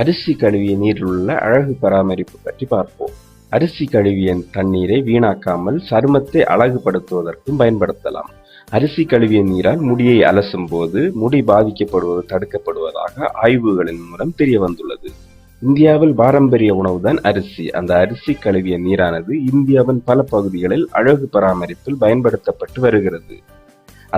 அரிசி கழுவிய நீரில் உள்ள அழகு பராமரிப்பு பற்றி பார்ப்போம். அரிசி கழுவிய தண்ணீரை வீணாக்காமல் சருமத்தை அழகுபடுத்துவதற்கும் பயன்படுத்தலாம். அரிசி கழுவிய நீரால் முடியை அலசும் போது முடி பாதிக்கப்படுவது தடுக்கப்படுவதாக ஆய்வுகளின் மூலம் தெரிய வந்துள்ளது இந்தியாவில் பாரம்பரிய உணவுதான் அரிசி. அந்த அரிசி கழுவிய நீரானது இந்தியாவின் பல பகுதிகளில் அழகு பராமரிப்பில் பயன்படுத்தப்பட்டு வருகிறது.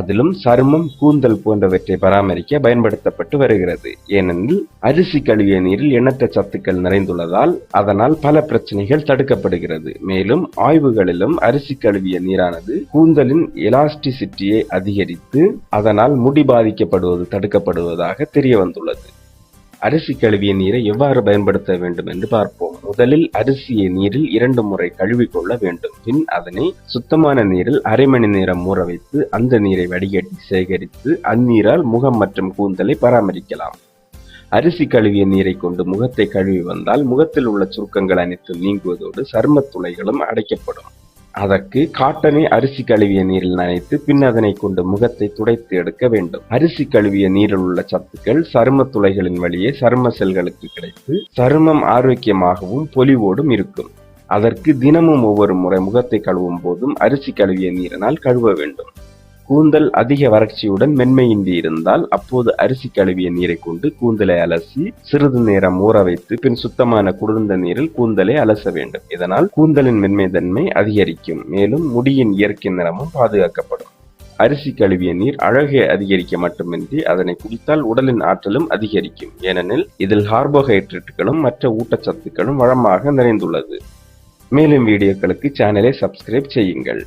அதிலும் சருமம் கூந்தல் போன்றவற்றை பராமரிக்க பயன்படுத்தப்பட்டு வருகிறது. ஏனெனில் அரிசி கழுவிய நீரில் எண்ணற்ற சத்துக்கள் நிறைந்துள்ளதால் அதனால் பல பிரச்சனைகள் தடுக்கப்படுகிறது. மேலும் ஆய்வுகளிலும் அரிசி கழுவிய நீரானது கூந்தலின் எலாஸ்டிசிட்டியை அதிகரித்து அதனால் முடி பாதிக்கப்படுவது தடுக்கப்படுவதாக தெரிய வந்துள்ளது அரிசி கழுவிய நீரை எவ்வாறு பயன்படுத்த வேண்டும் என்று பார்ப்போம். முதலில் அரிசியை நீரில் இரண்டு முறை கழுவிக்கொள்ள வேண்டும். பின் அதனை சுத்தமான நீரில் அரை மணி நேரம் ஊற வைத்து அந்த நீரை வடிகட்டி சேகரித்து அந்நீரால் முகம் மற்றும் கூந்தலை பராமரிக்கலாம். அரிசி கழுவிய நீரை கொண்டு முகத்தை கழுவி வந்தால் முகத்தில் உள்ள சுருக்கங்கள் அனைத்தும் நீங்குவதோடு சரும துளைகளும் அடைக்கப்படும். அதற்கு காட்டனை அரிசி கழுவிய நீரில் நனைத்து பின் அதனை கொண்டு முகத்தை துடைத்து எடுக்க வேண்டும். அரிசி கழுவிய நீரில் உள்ள சத்துக்கள் சரும துளைகளின் வழியே சரும செல்களுக்கு கிடைத்து சருமம் ஆரோக்கியமாகவும் பொலிவோடும் இருக்கும். அதற்கு தினமும் ஒவ்வொரு முறை முகத்தை கழுவும் போதும் அரிசி கழுவிய நீரினால் கழுவ வேண்டும். கூந்தல் அதிக வறட்சியுடன் மென்மையின்றி இருந்தால் அப்போது அரிசி கழுவிய நீரை கொண்டு கூந்தலை அலசி சிறிது நேரம் ஊற வைத்து பின் சுத்தமான குளிர்ந்த நீரில் கூந்தலை அலச வேண்டும். இதனால் கூந்தலின் மென்மை தன்மை அதிகரிக்கும். மேலும் முடியின் இயற்கை நிறமும் பாதுகாக்கப்படும். அரிசி கழுவிய நீர் அழகை அதிகரிக்க மட்டுமின்றி அதனை குடித்தால் உடலின் ஆற்றலும் அதிகரிக்கும். ஏனெனில் இதில் கார்போஹைட்ரேட்டுகளும் மற்ற ஊட்டச்சத்துக்களும் வளமாக நிறைந்துள்ளது. மேலும் வீடியோக்களுக்கு சேனலை சப்ஸ்கிரைப் செய்யுங்கள்.